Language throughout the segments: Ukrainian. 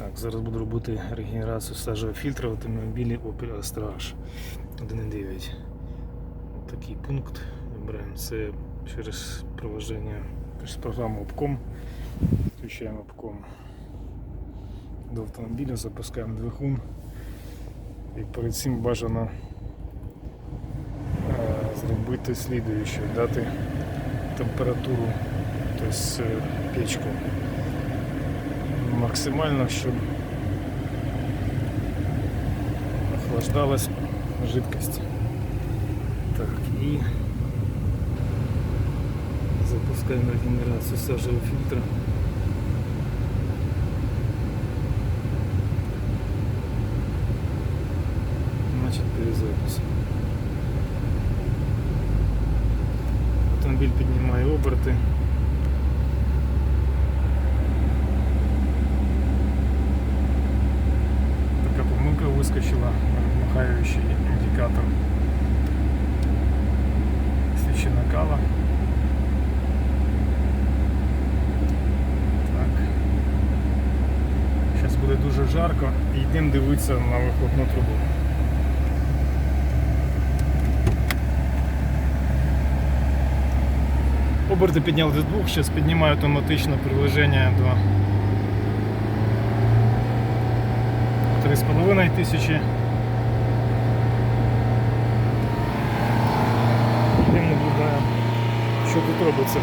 Так, зараз буду робити регенерацію сажового фільтра в автомобілі Opel Astra H 1.9. Такий пункт вибираємо. Це через приложення, через програму Opcom. Включаємо Opcom до автомобіля, запускаємо двигун. І перед цим бажано е, зробити слідуюче, дати температуру, тобто е, печку максимально, щоб охлаждалась жидкость. Так, і запускаємо регенерацію сажевого фільтра. Значит, перезапись. Автомобіль піднімає оберти. Помилка вискочила, махаючий індикатор свічі накала. Так. Зараз буде дуже жарко і йдемо дивитися на вихлопну трубу. Оберти підняли до двох, зараз піднімаю автоматично приближення до 3,5 тисячі. Йдемо наблюдаємо, що тут робиться.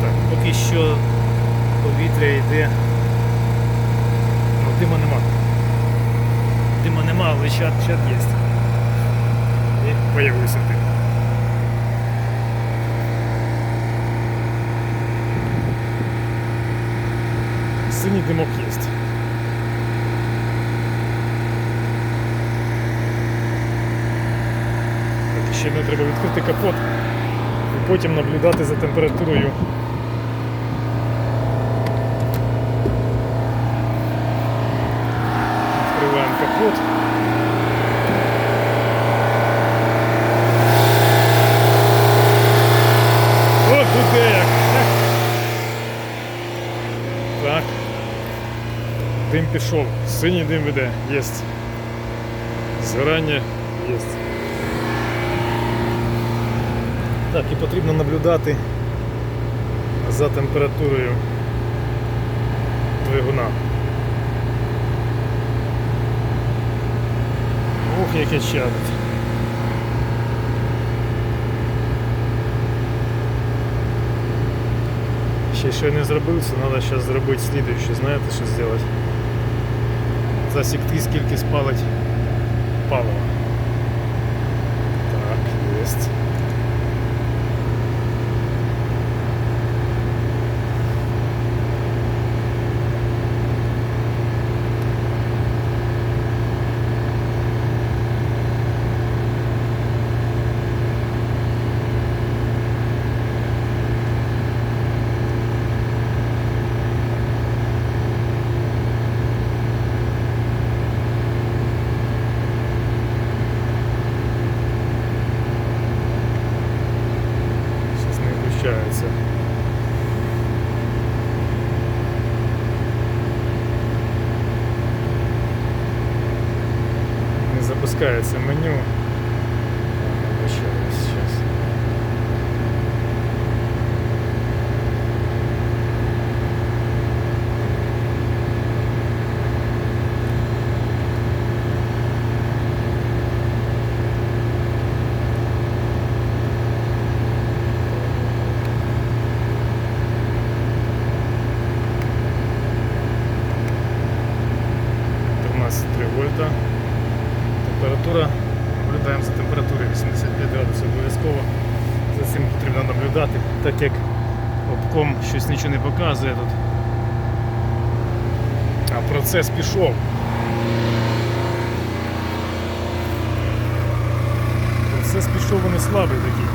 Так, поки що повітря йде. Ну, дима нема. Дима нема, але чат, чат є. І появився дим. Синій димок є. Так, ще не треба відкрити капот і потім наблюдати за температурою. Відкриваємо капот. Пішов. Синій дим веде. Єсть. Згорання єсть. Так, і потрібно наблюдати за температурою двигуна. Ух, яке чадить. Ще що не зробив, це треба зараз зробити слідуюче, знаєте, що зробити? Засікти, скільки спалить палива. Так, єсть. Сейчас не включается. Не запускается меню. Обращаюсь сейчас. три вольта. Температура. Наблюдаємо за температурою 85 градусів обов'язково. За цим потрібно наблюдати, так як обком щось показує тут. А процес пішов. Процес пішов, вони слабий такий.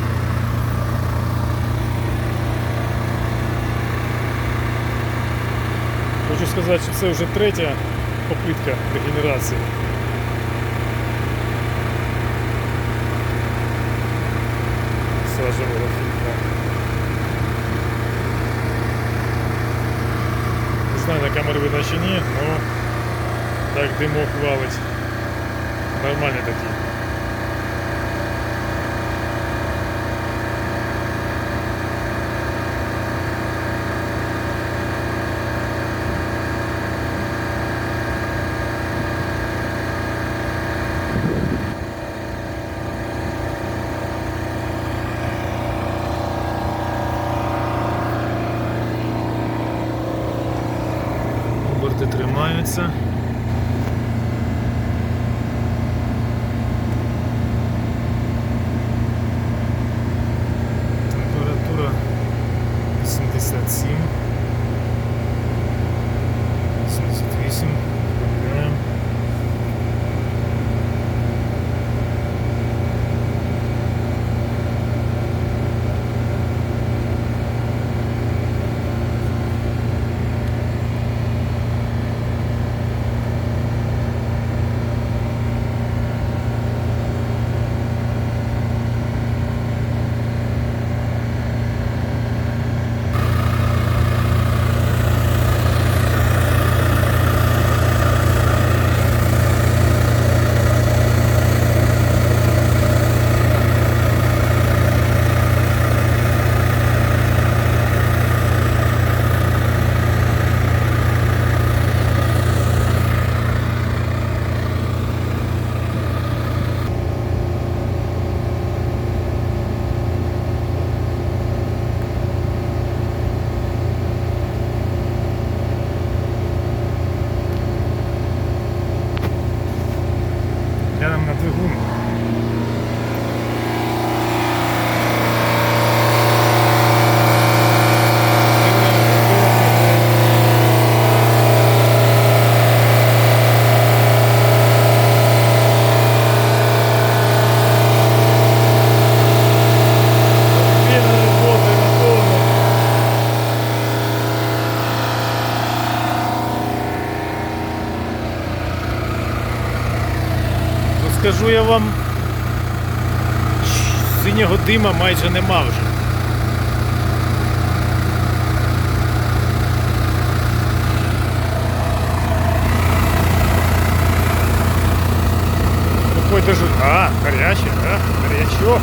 Хочу сказати, що це вже третя попитка регенерації. Сажевого фільтра. камер видно чи ні, ну так димок валить. Нормальний такий. Борти тримаються. Скажу я вам, синього дима майже нема вже. Какой-то же... А, горячий, да? Горячо.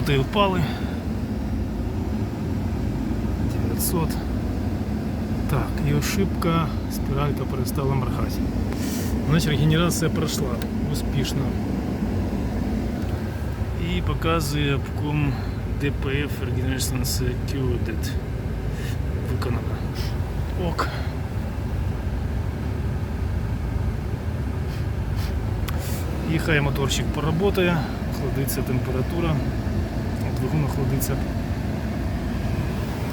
900 впали. 900. Так, и ошибка, спиралька перестала моргати. Значить, регенерація пройшла успішно. І показує обком DPF Regeneration Secured. Виконана. Ок. И хай моторчик поработає, кладеться температура двигун.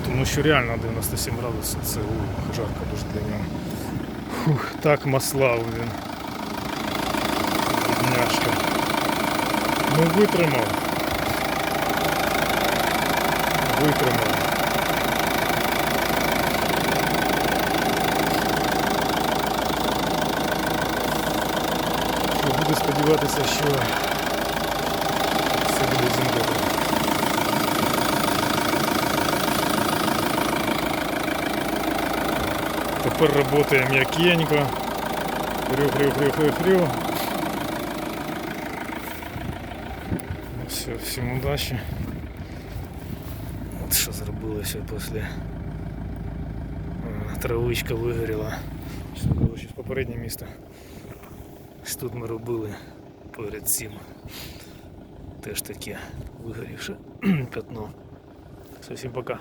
Тому що реально 97 градусів це у, жарко дуже для нього. Фух, так маслав він. Бідняшка. Ну витримав. Витримав. Буду сподіватися, що все буде з добре. Тепер працює м'якенько. Хрю, хрю, хрю, хрю, хрю. Ну все, всім удачі. От що зробилося після травичка вигоріла. Щось попереднє місто. Тут ми робили перед цим. Теж таке вигорівше пятно. Всім пока.